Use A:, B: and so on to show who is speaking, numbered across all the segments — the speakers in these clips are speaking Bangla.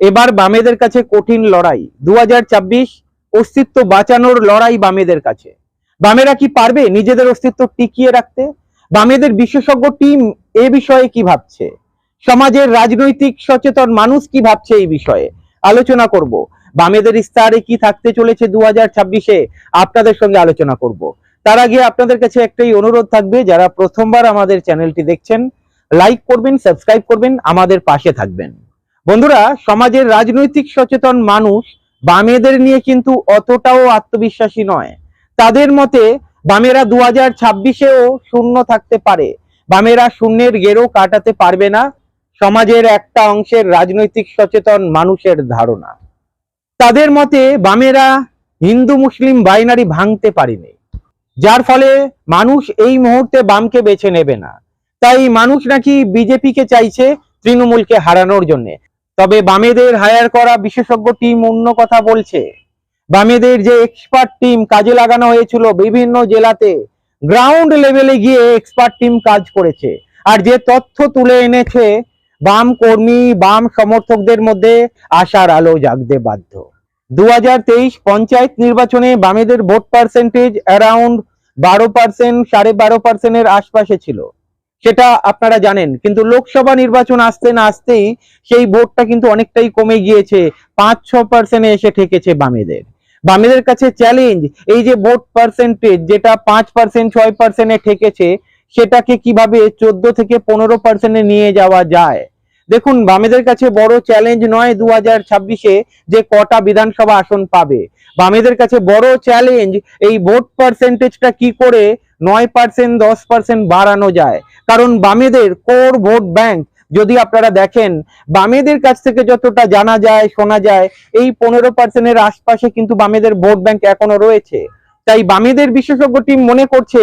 A: এবার বামেদের কাছে কঠিন লড়াই। দু অস্তিত্ব বাঁচানোর লড়াই বামেদের কাছে। বামেরা কি পারবে নিজেদের অস্তিত্ব টিকিয়ে রাখতে? বামেদের বিশেষজ্ঞ টিম এ বিষয়ে কি ভাবছে? সমাজের রাজনৈতিক সচেতন মানুষ কি ভাবছে এই বিষয়ে? আলোচনা করব। বামেদের ইস্তারে কি থাকতে চলেছে দু হাজার আপনাদের সঙ্গে আলোচনা করব। তার আগে আপনাদের কাছে একটাই অনুরোধ থাকবে, যারা প্রথমবার আমাদের চ্যানেলটি দেখছেন, লাইক করবেন, সাবস্ক্রাইব করবেন, আমাদের পাশে থাকবেন। বন্ধুরা, সমাজের রাজনৈতিক সচেতন মানুষ বামেদের নিয়ে কিন্তু অতটাও আত্মবিশ্বাসী নয়। তাদের মতে, বামেরা দু হাজার ছাব্বিশেও শূন্য থাকতে পারে। বামেরা শূন্যের গেরো কাটাতে পারবে না। সমাজের একটা অংশের রাজনৈতিক সচেতন মানুষের ধারণা। তাদের মতে, বামেরা হিন্দু মুসলিম বাইনারি ভাঙতে পারেনি। যার ফলে মানুষ এই মুহূর্তে বামকে বেছে নেবে না। তাই মানুষ নাকি বিজেপিকে চাইছে তৃণমূলকে হারানোর জন্য। তবে বামেদের হায়ার করা বিশেষজ্ঞ টিম অন্য কথা বলছে। বামেদের যে এক্সপার্ট টিম কাজে লাগানো হয়েছিল বিভিন্ন জেলাতে গ্রাউন্ড লেভেলে গিয়ে এক্সপার্ট টিম কাজ করেছে। আর যে তথ্য তুলে এনেছে, বাম কর্মী, বাম সমর্থকদের মধ্যে আশার আলো জাগতে বাধ্য। দু পঞ্চায়েত নির্বাচনে বামেদের ভোট পার্সেন্টেজ অ্যারাউন্ড বারো পার্সেন্ট সাড়ে বারো পার্সেন্টের আশপাশে ছিল। সেটা আপনারা জানেন। কিন্তু লোকসভা নির্বাচন আসতে না আসতেই সেই ভোটটা কিন্তু অনেকটাই কমে গিয়েছে। পাঁচ ছ পার্সেন্টে এসে ঠেকেছে বামেদের। বামেদের কাছে চ্যালেঞ্জ এই যে ভোট পার্সেন্টেজ যেটা পাঁচ পার্সেন্ট ছয় পার্সেন্টে ঠেকেছে, সেটাকে কীভাবে চোদ্দ থেকে পনেরো পার্সেন্টে নিয়ে যাওয়া যায়? দেখুন, বামেদের কাছে বড় চ্যালেঞ্জ নয় দু হাজার ছাব্বিশে যে কটা বিধানসভা আসন পাবে। বামেদের কাছে বড় চ্যালেঞ্জ এই ভোট পার্সেন্টেজটা কি করে নয় পার্সেন্ট দশ পার্সেন্ট বাড়ানো যায়। কারণ বামেদের কোর ভোট ব্যাংক, যদি আপনারা দেখেন, বামেদের কাছ থেকে যতটা জানা যায়, শোনা যায়, এই পনেরো পার্সেন্টের আশপাশে কিন্তু বামেদের ভোট ব্যাংক এখনও রয়েছে। তাই বামেদের বিশেষজ্ঞ টিম মনে করছে,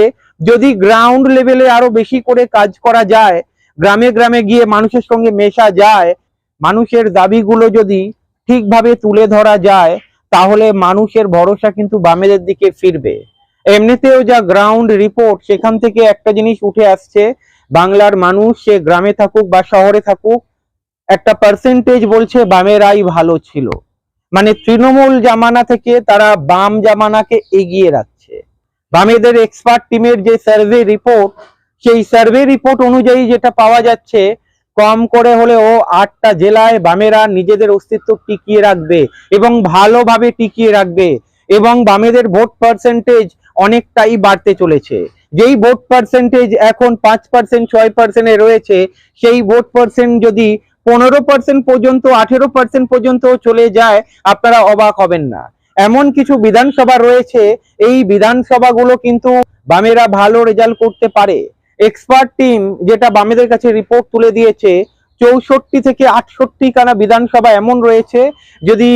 A: যদি গ্রাউন্ড লেভেলে আরও বেশি করে কাজ করা যায়, গ্রামে গ্রামে গিয়ে মানুষের সঙ্গে মেশা যায়, মানুষের দাবিগুলো যদি ঠিকভাবে তুলে ধরা যায়, তাহলে মানুষের ভরসা কিন্তু বামেদের দিকে ফিরবে। এমনিতেও যা গ্রাউন্ড রিপোর্ট সেখান থেকে একটা জিনিস উঠে আসছে, বাংলার মানুষ সে গ্রামে থাকুক বা শহরে থাকুক, একটা পার্সেন্টেজ বলছে বামেরাই ভালো ছিল। মানে তৃণমূল জামানা থেকে তারা বাম জামানাকে এগিয়ে রাখছে। বামেদের এক্সপার্ট টিমের যে সার্ভে রিপোর্ট সেই সার্ভে রিপোর্ট অনুযায়ী যেটা পাওয়া যাচ্ছে, কম করে হলেও আটটা জেলায় বামেরা নিজেদের অস্তিত্ব টিকিয়ে রাখবে এবং ভালোভাবে টিকিয়ে রাখবে এবং বামেদের ভোট পার্সেন্টেজ অনেকটাই বাড়তে চলেছে। যেই ভোট পার্সেন্টেজ এখন পাঁচ পার্সেন্ট ছয় পার্সেন্টে রয়েছে, সেই ভোট পার্সেন্ট যদি পনেরো পার্সেন্ট পর্যন্ত, আঠেরো পার্সেন্ট পর্যন্ত চলে যায়, আপনারা অবাক হবেন না। এমন কিছু বিধানসভা রয়েছে, এই বিধানসভাগুলো কিন্তু বামেরা ভালো রেজাল্ট করতে পারে। এক্সপার্ট টিম যেটা বামেদের কাছে রিপোর্ট তুলে দিয়েছে, চৌষট্টি থেকে আটষট্টি কানা বিধানসভা এমন রয়েছে, যদি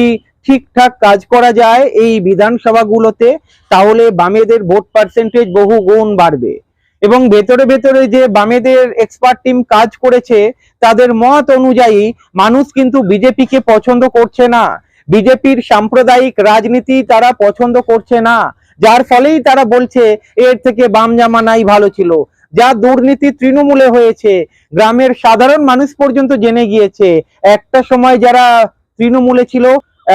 A: ঠিকঠাক কাজ করা যায় এই বিধানসভাগুলোতে, তাহলে বামেদের ভোট পার্সেন্টেজ বহু গুণ বাড়বে। এবং ভেতরে ভেতরে যে বামেদের এক্সপার্ট টিম কাজ করেছে, তাদের মত অনুযায়ী মানুষ কিন্তু বিজেপিকে পছন্দ করছে না। বিজেপির সাম্প্রদায়িক রাজনীতি তারা পছন্দ করছে না। যার ফলেই তারা বলছে, এর থেকে বাম জামানাই ভালো ছিল। যা দুর্নীতি তৃণমূলে হয়েছে, গ্রামের সাধারণ মানুষ পর্যন্ত জেনে গিয়েছে। একটা সময় যারা তৃণমূলে ছিল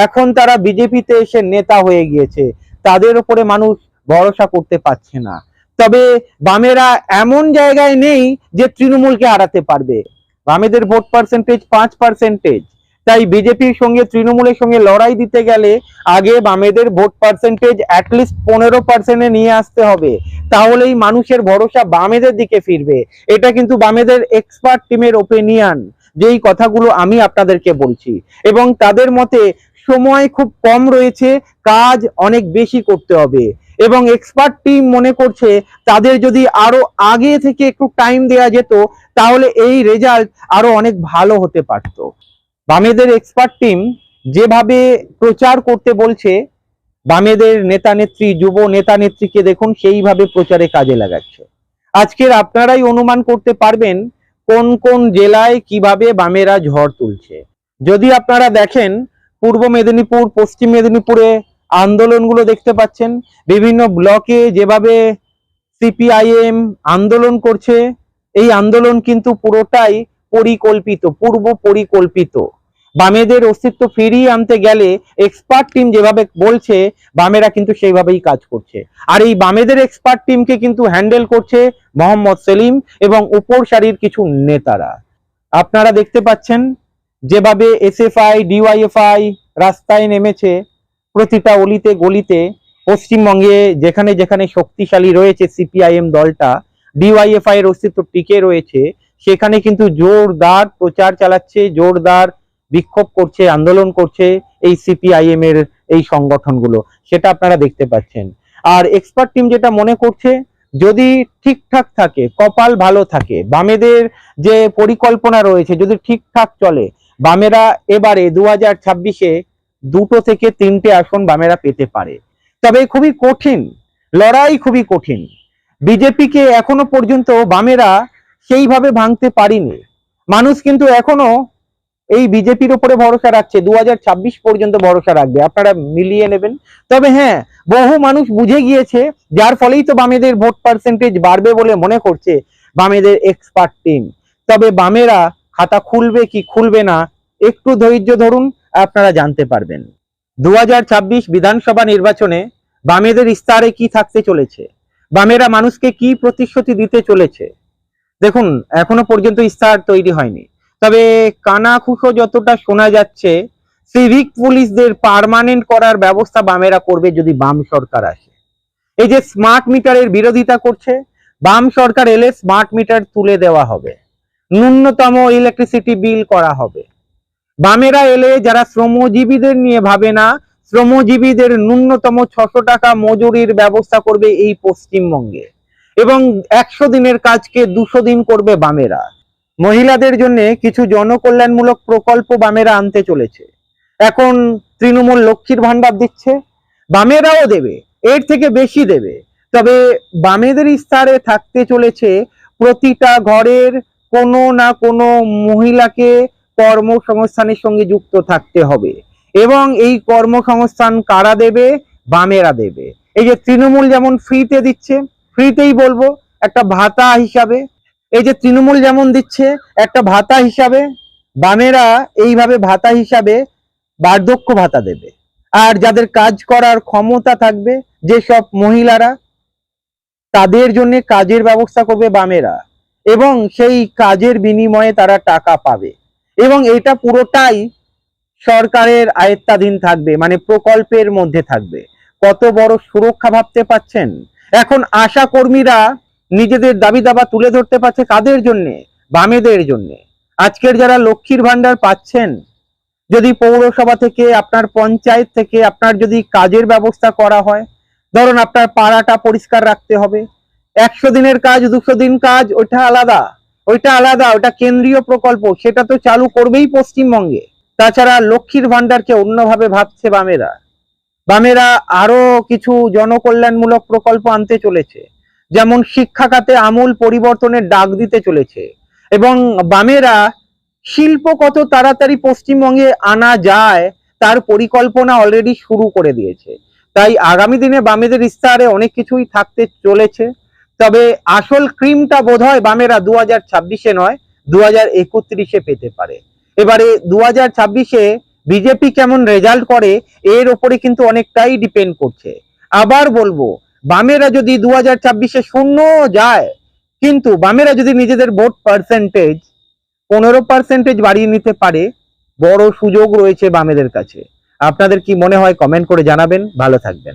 A: এখন তারা বিজেপিতে এসে নেতা হয়ে গিয়েছে। তাদের উপরে মানুষ ভরসা করতে পারছে না। তবে বামেরা এমন জায়গায় নেই যে তৃণমূলকে হারাতে পারবে। বামেদের ভোট পার্সেন্টেজ পাঁচ পার্সেন্টেজ তাই বিজেপির সঙ্গে তৃণমূলের সঙ্গে লড়াই দিতে গেলে আগে বামেদের ভোট পার্সেন্টেজ অ্যাটলিস্ট পনেরো পার্সেন্টে নিয়ে আসতে হবে। তাহলেই মানুষের ভরসা বামেদের দিকে ফিরবে। এটা কিন্তু বামেদের এক্সপার্ট টিমের ওপিনিয়ন যেই কথাগুলো আমি আপনাদেরকে বলছি। এবং তাদের মতে সময় খুব কম রয়েছে, কাজ অনেক বেশি করতে হবে। এবং এক্সপার্ট টিম মনে করছে, তাদের যদি আরও আগে থেকে একটু টাইম দেওয়া যেত, তাহলে এই রেজাল্ট আরও অনেক ভালো হতে পারত। বামেদের এক্সপার্ট টিম যেভাবে প্রচার করতে বলছে, বামেদের নেতা নেত্রী, যুব নেতা নেত্রীকে দেখুন, সেইভাবে প্রচারে কাজে লাগাচ্ছে। আজকের আপনারাই অনুমান করতে পারবেন, কোন কোন জেলায় কীভাবে বামেরা ঝড় তুলছে। যদি আপনারা দেখেন পূর্ব মেদিনীপুর, পশ্চিম মেদিনীপুরে আন্দোলনগুলো দেখতে পাচ্ছেন। বিভিন্ন ব্লকে যেভাবে সিপিআইএম আন্দোলন করছে, এই আন্দোলন কিন্তু পুরোটাই পরিকল্পিত, পূর্ব পরিকল্পিত। বামেদের অস্তিত্ব ফিরিয়ে আনতে গেলে এক্সপার্ট টিম যেভাবে বলছে, বামেরা কিন্তু সেইভাবেই কাজ করছে। আর এই বামেদের এক্সপার্ট টিমকে কিন্তু হ্যান্ডেল করছে মোহাম্মদ সেলিম এবং উপর সারির কিছু নেতারা। আপনারা দেখতে পাচ্ছেন যেভাবে এসএফআই ডিওয়াইএফআই রাস্তায় নেমেছে প্রতিটা অলিতে গলিতে, পশ্চিমবঙ্গে যেখানে যেখানে শক্তিশালী রয়েছে সিপিআইএম দলটা ডিওয়াইএফআই এর অস্তিত্ব টিকে রয়েছে, সেখানে কিন্তু জোরদার প্রচার চালাচ্ছে, জোরদার বিক্ষোভ করছে, আন্দোলন করছে এই সিপিআইএম এর এই সংগঠনগুলো। সেটা আপনারা দেখতে পাচ্ছেন। আর এক্সপার্ট টিম যেটা মনে করছে, যদি ঠিকঠাক থাকে, কপাল ভালো থাকে, বামেদের যে পরিকল্পনা রয়েছে, যদি ঠিকঠাক চলে বামেরা এবারে দু হাজার ছাব্বিশে দুটো থেকে তিনটে আসন বামেরা পেতে পারে। তবে খুবই কঠিন, লড়াই খুবই কঠিন। বিজেপিকে এখনও পর্যন্ত বামেরা সেইভাবে ভাঙতে পারিনি। মানুষ কিন্তু এখনও এই বিজেপির উপরে ভরসা রাখছে দু হাজার ছাব্বিশ পর্যন্ত ভরসা রাখবে। আপনারা মিলিয়ে নেবেন। তবে হ্যাঁ বহু মানুষ বুঝে গিয়েছে, যার ফলেই তো বামেদের ভোট পার্সেন্টেজ বাড়বে বলে মনে করছে বামেদের এক্সপার্ট টিম তবে বামেরা খাতা খুলবে কি খুলবে না, একটু ধৈর্য ধরুন, আপনারা জানতে পারবেন। দু হাজার ছাব্বিশ বিধানসভা নির্বাচনে বামেদের ইস্তারে কি থাকতে চলেছে? বামেরা মানুষকে কি প্রতিশ্রুতি দিতে চলেছে? দেখুন, এখনও পর্যন্ত ইস্তার তৈরি হয়নি। তবে কানাখুশো যতটা শোনা যাচ্ছে, সিভিক পুলিশদের পার্মানেন্ট করার ব্যবস্থা বামেরা করবে যদি বাম সরকার আসে। এই যে স্মার্ট মিটারের বিরোধিতা করছে, বাম সরকার এলে স্মার্ট মিটার তুলে দেওয়া হবে। ন্যূনতম ইলেকট্রিসিটি বিল করা হবে। বামেরা এলে যারা শ্রমজীবীদের নিয়ে ভাবে না, শ্রমজীবীদের ন্যূনতম ছশো টাকা মজুরির ব্যবস্থা করবে এই পশ্চিমবঙ্গে। এবং একশো দিনের কাজকে দুশো দিন করবে বামেরা। মহিলাদের জন্য কিছু জনকল্যাণমূলক প্রকল্প বামেরা আনতে চলেছে। এখন তৃণমূল লক্ষ্মীর ভান্ডার দিচ্ছে। বামেরাও দেবে, এর থেকে বেশি দেবে। তবে বামেদের স্তরে থাকতে চলেছে প্রতিটা ঘরের কোনো না কোনো মহিলাকে কর্মসংস্থানের সঙ্গে যুক্ত থাকতে হবে। এবং এই কর্মসংস্থান কারা দেবে? বামেরা দেবে। এই যে তৃণমূল যেমন ফ্রিতে দিচ্ছে ফ্রিতেই বলব, একটা ভাতা হিসাবে। এই যে তৃণমূল যেমন দিচ্ছে, একটা ভাতা হিসাবে। বামেরা এইভাবে ভাতা হিসাবে বার্ধক্য ভাতা দেবে। আর যাদের কাজ করার ক্ষমতা থাকবে, যেসব মহিলারা, তাদের জন্য কাজের ব্যবস্থা করবে বামেরা। এবং সেই কাজের বিনিময়ে তারা টাকা পাবে। এবং এটা পুরোটাই সরকারের আয়ত্তাধীন থাকবে মানে প্রকল্পের মধ্যে থাকবে। কত বড় সুরক্ষা ভাবতে পাচ্ছেন এখন আশা কর্মীরা নিজেদের দাবি দাবা তুলে ধরতে পারছে কাদের জন্য? বামেদের জন্য। আজকের যারা লক্ষ্মীর ভান্ডার পাচ্ছেন, যদি পৌরসভা থেকে, আপনার পঞ্চায়েত থেকে, আপনার যদি কাজের ব্যবস্থা করা হয়, ধরুন আপনার পাড়াটা পরিষ্কার রাখতে হবে একশো দিনের কাজ, দুশো দিন কাজ, ওইটা আলাদা। ওইটা আলাদা, ওটা কেন্দ্রীয় প্রকল্প, সেটা তো চালু করবেই পশ্চিমবঙ্গে। তাছাড়া লক্ষ্মীর ভান্ডারকে অন্যভাবে ভাবছে বামেরা। বামেরা আরও কিছু জনকল্যাণমূলক প্রকল্প আনতে চলেছে। যেমন শিক্ষা খাতে আমূল পরিবর্তনের ডাক দিতে চলেছে। এবং বামেরা, শিল্প কত তাড়াতাড়ি পশ্চিমবঙ্গে আনা যায়, তার পরিকল্পনা অলরেডি শুরু করে দিয়েছে। তাই আগামী দিনে বামেদের ইস্তাহারে অনেক কিছুই থাকতে চলেছে। তবে আসল ক্রিমটা বোধ হয় বামেরা দু হাজার ছাব্বিশে নয় দু হাজার একত্রিশে পেতে পারে। এবারে দু হাজার ছাব্বিশে বিজেপি কেমন রেজাল্ট করে, এর ওপরে কিন্তু অনেকটাই ডিপেন্ড করছে। আবার বলব, বামেরা যদি দু হাজার ছাব্বিশে শূন্য যায়, কিন্তু বামেরা যদি নিজেদের ভোট পার্সেন্টেজ পনেরো পার্সেন্টেজ বাড়িয়ে নিতে পারে, বড় সুযোগ রয়েছে বামেদের কাছে। আপনাদের কি মনে হয় কমেন্ট করে জানাবেন। ভালো থাকবেন।